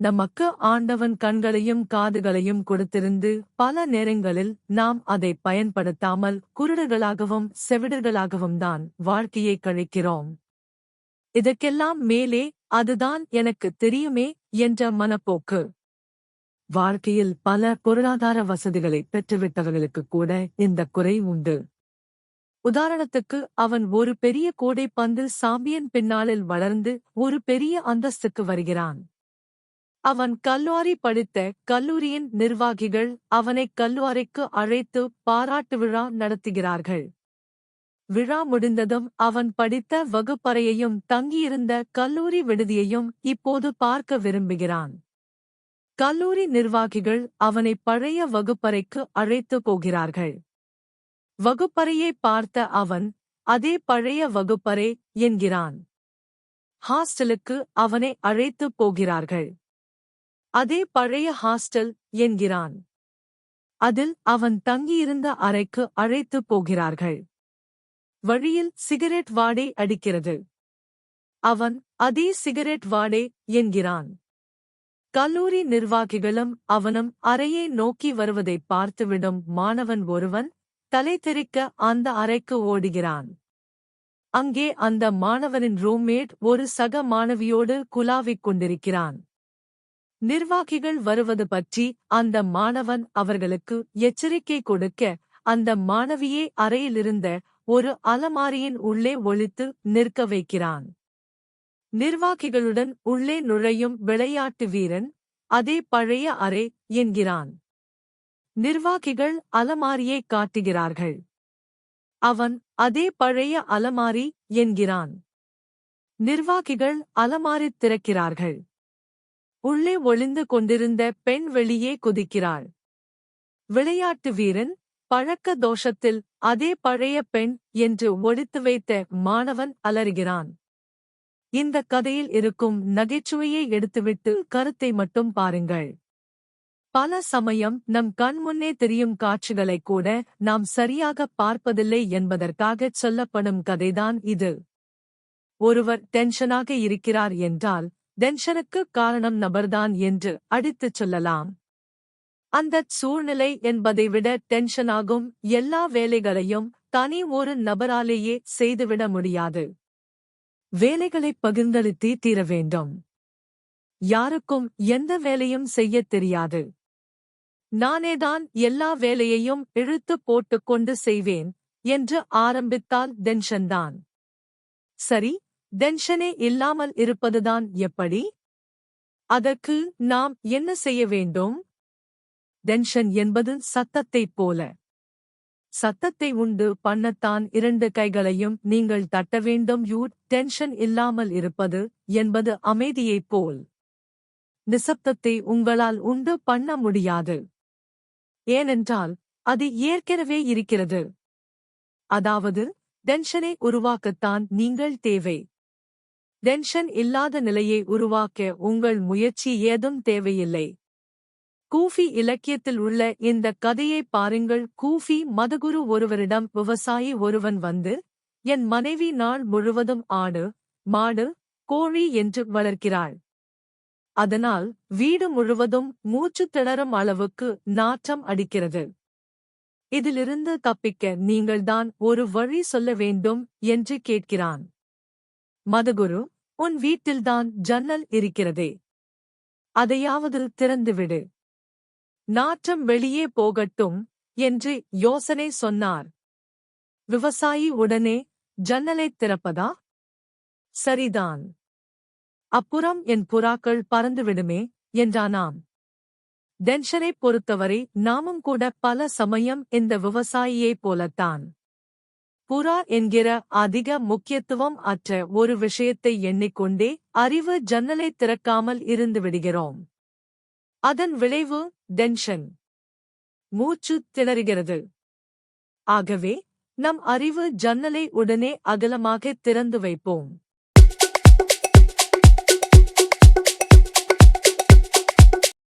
நமக்கு ஆண்டவன் கண்களையும் காதுகளையும் கொடுத்திருந்து பல நேரங்களில் நாம் அதை பயன்படுத்தாமல் குருடர்களாகவும் செவிடர்களாகவும் தான் வாழ்க்கையை கழிக்கிறோம். இதற்கெல்லாம் மேலே அதுதான் எனக்கு தெரியுமே என்ற மனப்போக்கு. வாழ்க்கையில் பல பொருளாதார வசதிகளை பெற்றுவிட்டவர்களுக்கு கூட இந்த குறை உண்டு. உதாரணத்துக்கு அவன் ஒரு பெரிய கோடைப்பந்தில் சாம்பியன் பின்னாளில் வளர்ந்து ஒரு பெரிய அந்தஸ்துக்கு வருகிறான். அவன் கல்லூரி படித்த கல்லூரியின் நிர்வாகிகள் அவனை கல்லூரிக்கு அழைத்து பாராட்டு விழா நடத்துகிறார்கள். விழா முடிந்ததும் அவன் படித்த வகுப்பறையையும் தங்கியிருந்த கல்லூரி விடுதியையும் இப்போது பார்க்க விரும்புகிறான். கல்லூரி நிர்வாகிகள் அவனை பழைய வகுப்பறைக்கு அழைத்து போகிறார்கள். வகுப்பறையை பார்த்த அவன் அதே பழைய வகுப்பறை என்கிறான். ஹாஸ்டலுக்கு அவனை அழைத்து போகிறார்கள். அதே பழைய ஹாஸ்டல் என்கிறான். அதில் அவன் தங்கியிருந்த அறைக்கு அழைத்துப் போகிறார்கள். வழியில் சிகரெட் வாடை அடிக்கிறது. அவன் அதே சிகரெட் வாடே என்கிறான். கல்லூரி நிர்வாகிகளும் அவனும் அறையை நோக்கி வருவதைப் பார்த்துவிடும் மாணவன் ஒருவன் தலை தெரிக்க அந்த அறைக்கு ஓடுகிறான். அங்கே அந்த மாணவனின் ரூம்மேட் ஒரு சக மாணவியோடு குலாவிக் கொண்டிருக்கிறான். நிர்வாகிகள் வருவது பற்றி அந்த மாணவன் அவர்களுக்கு எச்சரிக்கை கொடுக்க அந்த மாணவியே அறையிலிருந்த ஒரு அலமாரியின் உள்ளே ஒழித்து நிற்க வைக்கிறான். நிர்வாகிகளுடன் உள்ளே நுழையும் விளையாட்டு வீரன் அதே பழைய அறை என்கிறான். நிர்வாகிகள் அலமாரியை காட்டுகிறார்கள். அவன் அதே பழைய அலமாரி என்கிறான். நிர்வாகிகள் அலமாரி திறக்கிறார்கள். உள்ளே ஒளிந்து கொண்டிருந்த பெண் வெளியே குதிக்கிறாள். விளையாட்டு வீரன் பழக்க தோஷத்தில் அதே பழைய பெண் என்று ஒழித்து வைத்த மாணவன் அலறுகிறான். இந்த கதையில் இருக்கும் நகைச்சுவையை எடுத்துவிட்டு கருத்தை மட்டும் பாருங்கள். பல சமயம் நம் கண்முன்னே தெரியும் காட்சிகளைக் கூட நாம் சரியாக பார்ப்பதில்லை என்பதற்காகச் சொல்லப்படும் கதைதான் இது. ஒருவர் டென்ஷனாக இருக்கிறார் என்றால் டென்ஷனுக்கு காரணம் நபர்தான் என்று அடித்துச் சொல்லலாம். அந்தச் சூழ்நிலை என்பதை விட டென்ஷனாகும் எல்லா வேலைகளையும் தனி ஒரு நபராலேயே செய்துவிட முடியாது. வேலைகளை பகிர்ந்தளித்தே தீர வேண்டும். யாருக்கும் எந்த வேலையும் செய்யத் தெரியாது. நானேதான் எல்லா வேலையையும் இழுத்து போட்டுக்கொண்டு செய்வேன் என்று ஆரம்பித்தால் டென்ஷன்தான் சரி டென்ஷனே இல்லாமல் இருப்பதுதான் எப்படி? அதற்கு நாம் என்ன செய்ய வேண்டும்? டென்ஷன் என்பது சத்தத்தைப் போல. சத்தத்தை உண்டு பண்ணத்தான் இரண்டு கைகளையும் நீங்கள் தட்ட வேண்டும். யூ டென்ஷன் இல்லாமல் இருப்பது என்பது அமைதியைப் போல். நிசப்தத்தை உங்களால் உண்டு பண்ண முடியாது. ஏனென்றால் அது ஏற்கனவே இருக்கிறது. அதாவது டென்ஷனை உருவாக்கத்தான் நீங்கள் தேவை. டென்ஷன் இல்லாத நிலையை உருவாக்க உங்கள் முயற்சி ஏதும் தேவையில்லை. கூஃபி இலக்கியத்தில் உள்ள இந்த கதையை பாருங்கள். கூஃபி மதகுரு ஒருவரிடம் விவசாயி ஒருவன் வந்து என் மனைவி நாள் முழுவதும் ஆடு மாடு கோழி என்று வளர்க்கிறாள். அதனால் வீடு முழுவதும் மூச்சு திணறும் அளவுக்கு நாற்றம் அடிக்கிறது. இதிலிருந்து தப்பிக்க நீங்கள்தான் ஒரு வழி சொல்ல வேண்டும் என்று கேட்கிறான். மதகுரு உன் வீட்டில்தான் ஜன்னல் இருக்கிறதே. அதையாவது திறந்துவிடு. நாற்றம் வெளியே போகட்டும் என்று யோசனை சொன்னார். விவசாயி உடனே ஜன்னலைத் திறப்பதா? சரிதான். அப்புறம் என் புறாக்கள் பறந்துவிடுமே என்றானாம். டென்ஷனைப் பொறுத்தவரை நாமும் கூட பல சமயம் இந்த விவசாயியைப் போலத்தான். புறா என்கிற அதிக முக்கியத்துவம் அற்ற ஒரு விஷயத்தை எண்ணிக்கொண்டே அறிவு ஜன்னலை திறக்காமல் இருந்து விடுகிறோம். அதன் விளைவு டென்ஷன். மூச்சு திணறுகிறது. ஆகவே நம் அறிவு ஜன்னலை உடனே அகலமாக திறந்து வைப்போம்.